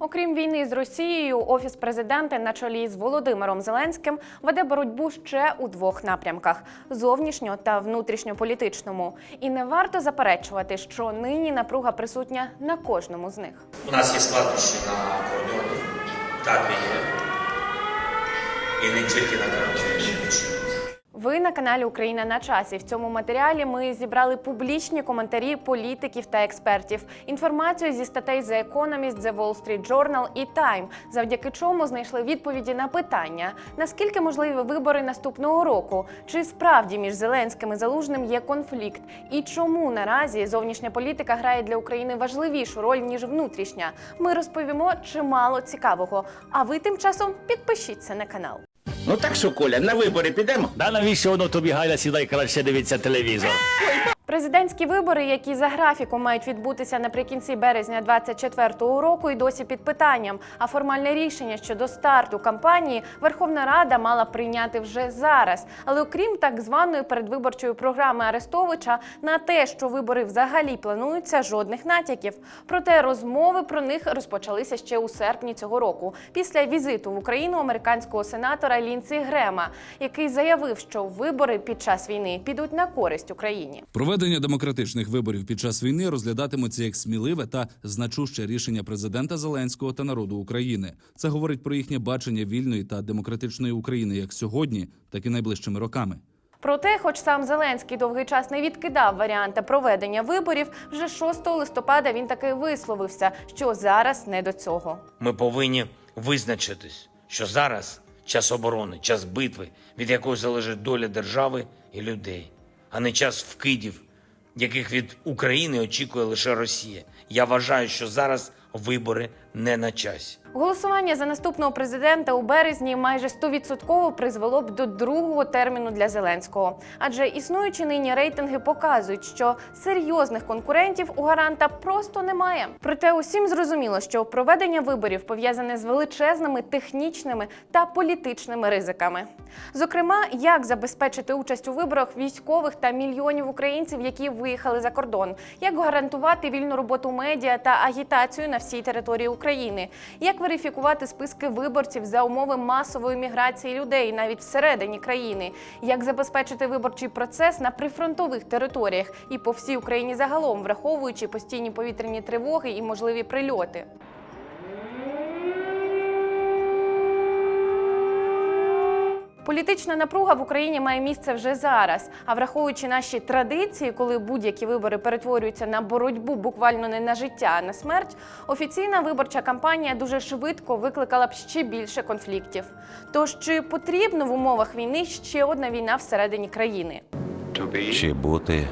Окрім війни з Росією, офіс президента на чолі з Володимиром Зеленським веде боротьбу ще у двох напрямках: зовнішньо та внутрішньополітичному. І не варто заперечувати, що нині напруга присутня на кожному з них. У нас є складнощі на кордоні. Так і є. І не тільки на кордоні. Ви на каналі Україна на часі. В цьому матеріалі ми зібрали публічні коментарі політиків та експертів, інформацію зі статей The Economist, The Wall Street Journal і Time, завдяки чому знайшли відповіді на питання: наскільки можливі вибори наступного року, чи справді між Зеленським і Залужним є конфлікт, і чому наразі зовнішня політика грає для України важливішу роль ніж внутрішня. Ми розповімо чимало цікавого. А ви тим часом підпишіться на канал. Ну так що, Коля, на вибори підемо? Да навіщо воно тобі Гайда сідай краще дивиться телевізор? Президентські вибори, які за графіком мають відбутися наприкінці березня 2024 року, і досі під питанням. А формальне рішення щодо старту кампанії Верховна Рада мала прийняти вже зараз. Але окрім так званої передвиборчої програми Арестовича, на те, що вибори взагалі плануються, жодних натяків. Проте розмови про них розпочалися ще у серпні цього року, після візиту в Україну американського сенатора Лінсі Грема, який заявив, що вибори під час війни підуть на користь Україні. Проведення демократичних виборів під час війни розглядатимуться як сміливе та значуще рішення президента Зеленського та народу України. Це говорить про їхнє бачення вільної та демократичної України як сьогодні, так і найближчими роками. Проте, хоч сам Зеленський довгий час не відкидав варіанти проведення виборів, вже 6 листопада він таки висловився, що зараз не до цього. Ми повинні визначитись, що зараз час оборони, час битви, від якої залежить доля держави і людей, а не час вкидів, яких від України очікує лише Росія. Я вважаю, що зараз вибори не на часі. Голосування за наступного президента у березні майже 100% призвело б до другого терміну для Зеленського. Адже існуючі нині рейтинги показують, що серйозних конкурентів у гаранта просто немає. Проте усім зрозуміло, що проведення виборів пов'язане з величезними технічними та політичними ризиками. Зокрема, як забезпечити участь у виборах військових та мільйонів українців, які виїхали за кордон, як гарантувати вільну роботу медіа та агітацію на всій території України, як верифікувати списки виборців за умови масової міграції людей навіть всередині країни, як забезпечити виборчий процес на прифронтових територіях? І по всій Україні загалом, враховуючи постійні повітряні тривоги і можливі прильоти. Політична напруга в Україні має місце вже зараз. А враховуючи наші традиції, коли будь-які вибори перетворюються на боротьбу буквально не на життя, а на смерть, офіційна виборча кампанія дуже швидко викликала б ще більше конфліктів. Тож чи потрібно в умовах війни ще одна війна всередині країни? Чи бути,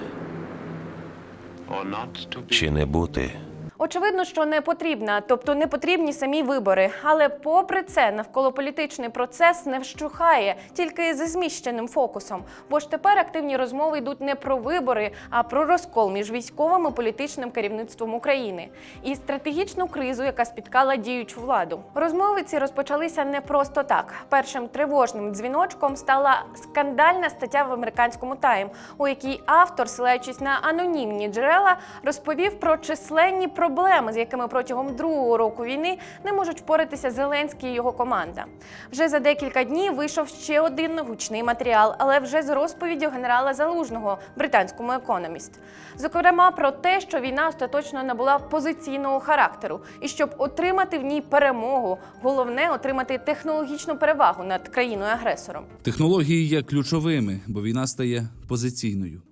чи не бути. Очевидно, що не потрібна, тобто не потрібні самі вибори. Але попри це, навколополітичний процес не вщухає, тільки зі зміщеним фокусом. Бо ж тепер активні розмови йдуть не про вибори, а про розкол між військовим і політичним керівництвом України і стратегічну кризу, яка спіткала діючу владу. Розмови ці розпочалися не просто так. Першим тривожним дзвіночком стала скандальна стаття в американському Тайм, у якій автор, силаючись на анонімні джерела, розповів про численні проблеми, з якими протягом другого року війни не можуть впоратися Зеленський і його команда. Вже за декілька днів вийшов ще один гучний матеріал, але вже з розповіддю генерала Залужного, британському економіст. Зокрема, про те, що війна остаточно набула позиційного характеру, і щоб отримати в ній перемогу, головне отримати технологічну перевагу над країною-агресором. Технології є ключовими, бо війна стає позиційною.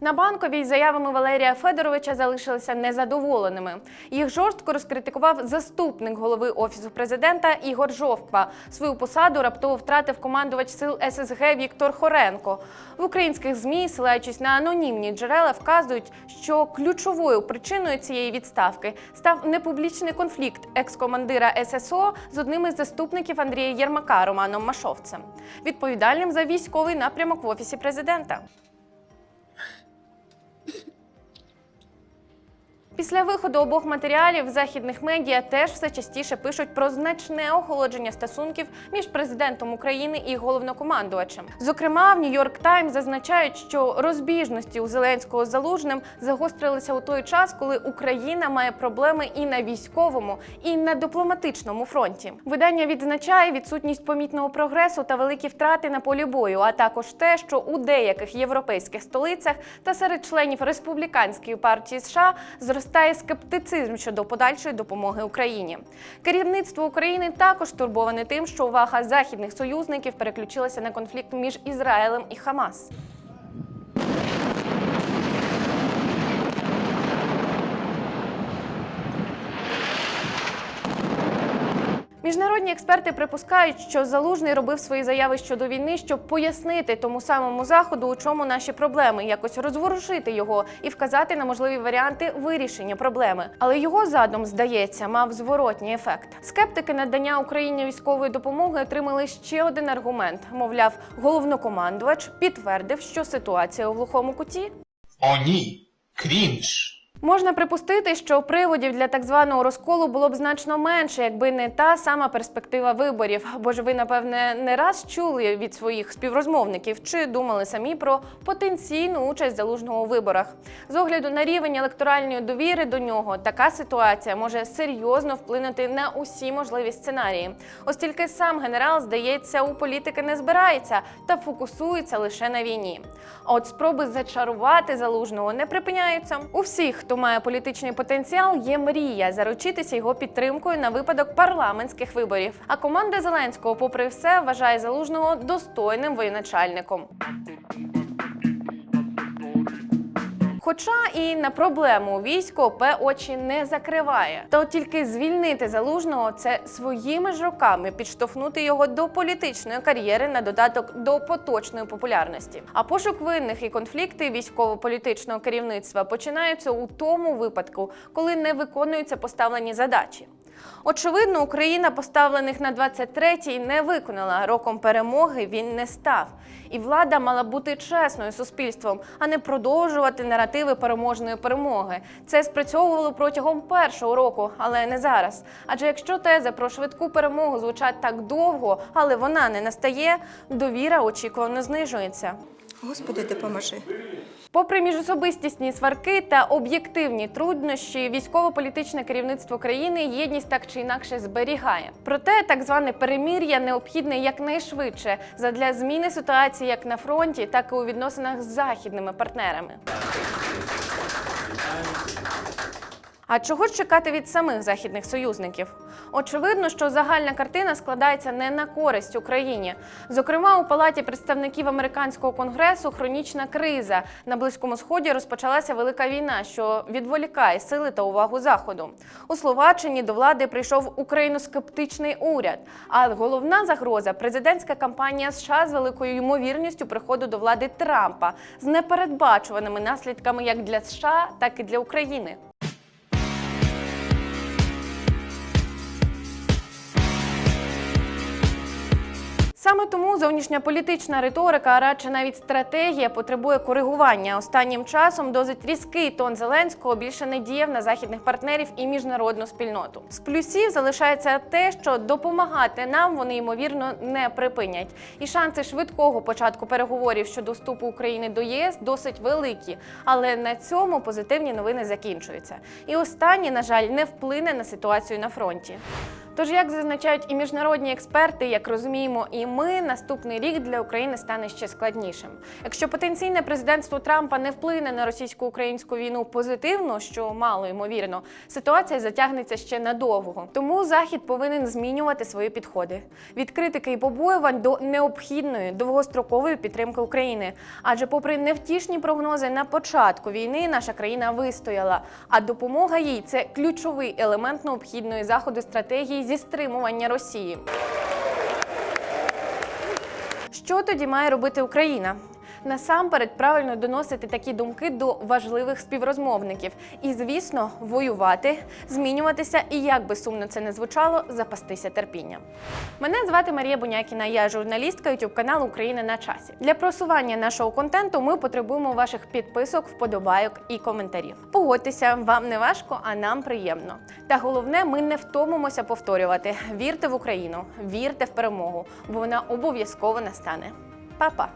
На банковій заявами Валерія Федоровича залишилися незадоволеними. Їх жорстко розкритикував заступник голови офісу президента Ігор Жовква. Свою посаду раптово втратив командувач сил ССГ Віктор Хоренко. В українських змі, силаючись на анонімні джерела, вказують, що ключовою причиною цієї відставки став непублічний конфлікт екс-командира ССО з одним із заступників Андрія Єрмака Романом Машовцем, відповідальним за військовий напрямок в офісі президента. Після виходу обох матеріалів західних медіа теж все частіше пишуть про значне охолодження стосунків між президентом України і головнокомандувачем. Зокрема, в Нью-Йорк Таймс зазначають, що розбіжності у Зеленського Залужним загострилися у той час, коли Україна має проблеми і на військовому, і на дипломатичному фронті. Видання відзначає відсутність помітного прогресу та великі втрати на полі бою, а також те, що у деяких європейських столицях та серед членів республіканської партії США зростає скептицизм щодо подальшої допомоги Україні. Керівництво України також турбоване тим, що увага західних союзників переключилася на конфлікт між Ізраїлем і Хамас. Міжнародні експерти припускають, що залужний робив свої заяви щодо війни, щоб пояснити тому самому заходу, у чому наші проблеми, якось розворушити його і вказати на можливі варіанти вирішення проблеми. Але його задум, здається, мав зворотній ефект. Скептики надання Україні військової допомоги отримали ще один аргумент: мовляв, головнокомандувач підтвердив, що ситуація у глухому куті. О, ні, крінж. Можна припустити, що приводів для так званого розколу було б значно менше, якби не та сама перспектива виборів. Бо ж ви, напевне, не раз чули від своїх співрозмовників чи думали самі про потенційну участь залужного у виборах. З огляду на рівень електоральної довіри до нього, така ситуація може серйозно вплинути на усі можливі сценарії. Ось тільки сам генерал, здається, у політики не збирається та фокусується лише на війні. А от спроби зачарувати залужного не припиняються. У всіх, хто має політичний потенціал, є мрія заручитися його підтримкою на випадок парламентських виборів. А команда Зеленського, попри все, вважає залужного достойним воєначальником. Хоча і на проблему військо ОП очі не закриває. то тільки звільнити залужного це своїми ж руками підштовхнути його до політичної кар'єри на додаток до поточної популярності. А пошук винних і конфлікти військово-політичного керівництва починаються у тому випадку, коли не виконуються поставлені задачі. Очевидно, Україна поставлених на 23-й не виконала. Роком перемоги він не став. І влада мала бути чесною суспільством, а не продовжувати наративи переможної перемоги. Це спрацьовувало протягом першого року, але не зараз. Адже якщо тези про швидку перемогу звучать так довго, але вона не настає, довіра очікувано знижується. Господи, допоможи. Попри міжособистісні сварки та об'єктивні труднощі, військово-політичне керівництво країни єдність так чи інакше зберігає. Проте так зване перемір'я необхідне якнайшвидше задля зміни ситуації як на фронті, так і у відносинах з західними партнерами. А чого чекати від самих західних союзників? Очевидно, що загальна картина складається не на користь Україні. Зокрема, у палаті представників американського конгресу хронічна криза на близькому сході розпочалася велика війна, що відволікає сили та увагу заходу. У Словаччині до влади прийшов україноскептичний уряд. А головна загроза президентська кампанія США з великою ймовірністю приходу до влади Трампа з непередбачуваними наслідками як для США, так і для України. Саме тому зовнішня політична риторика, а радше навіть стратегія, потребує коригування. Останнім часом досить різкий тон Зеленського більше не діяв на західних партнерів і міжнародну спільноту. З плюсів залишається те, що допомагати нам вони ймовірно не припинять. І шанси швидкого початку переговорів щодо вступу України до ЄС досить великі. Але на цьому позитивні новини закінчуються. І останнє, на жаль, не вплине на ситуацію на фронті. Тож, як зазначають і міжнародні експерти, як розуміємо, і ми наступний рік для України стане ще складнішим. Якщо потенційне президентство Трампа не вплине на російсько-українську війну позитивно, що мало ймовірно, ситуація затягнеться ще надовго. Тому Захід повинен змінювати свої підходи від критики і побоювань до необхідної довгострокової підтримки України. Адже, попри невтішні прогнози на початку війни, наша країна вистояла. А допомога їй це ключовий елемент необхідної заходу стратегії зі стримування Росії. Що тоді має робити Україна? Насамперед правильно доносити такі думки до важливих співрозмовників. І, звісно, воювати, змінюватися і, як би сумно це не звучало, запастися терпінням. Мене звати Марія Бунякіна, я журналістка YouTube каналу Україна на часі. Для просування нашого контенту ми потребуємо ваших підписок, вподобайок і коментарів. Погодьтеся, вам не важко, а нам приємно. Та головне, ми не втомимося повторювати: вірте в Україну, вірте в перемогу, бо вона обов'язково настане. Па-па!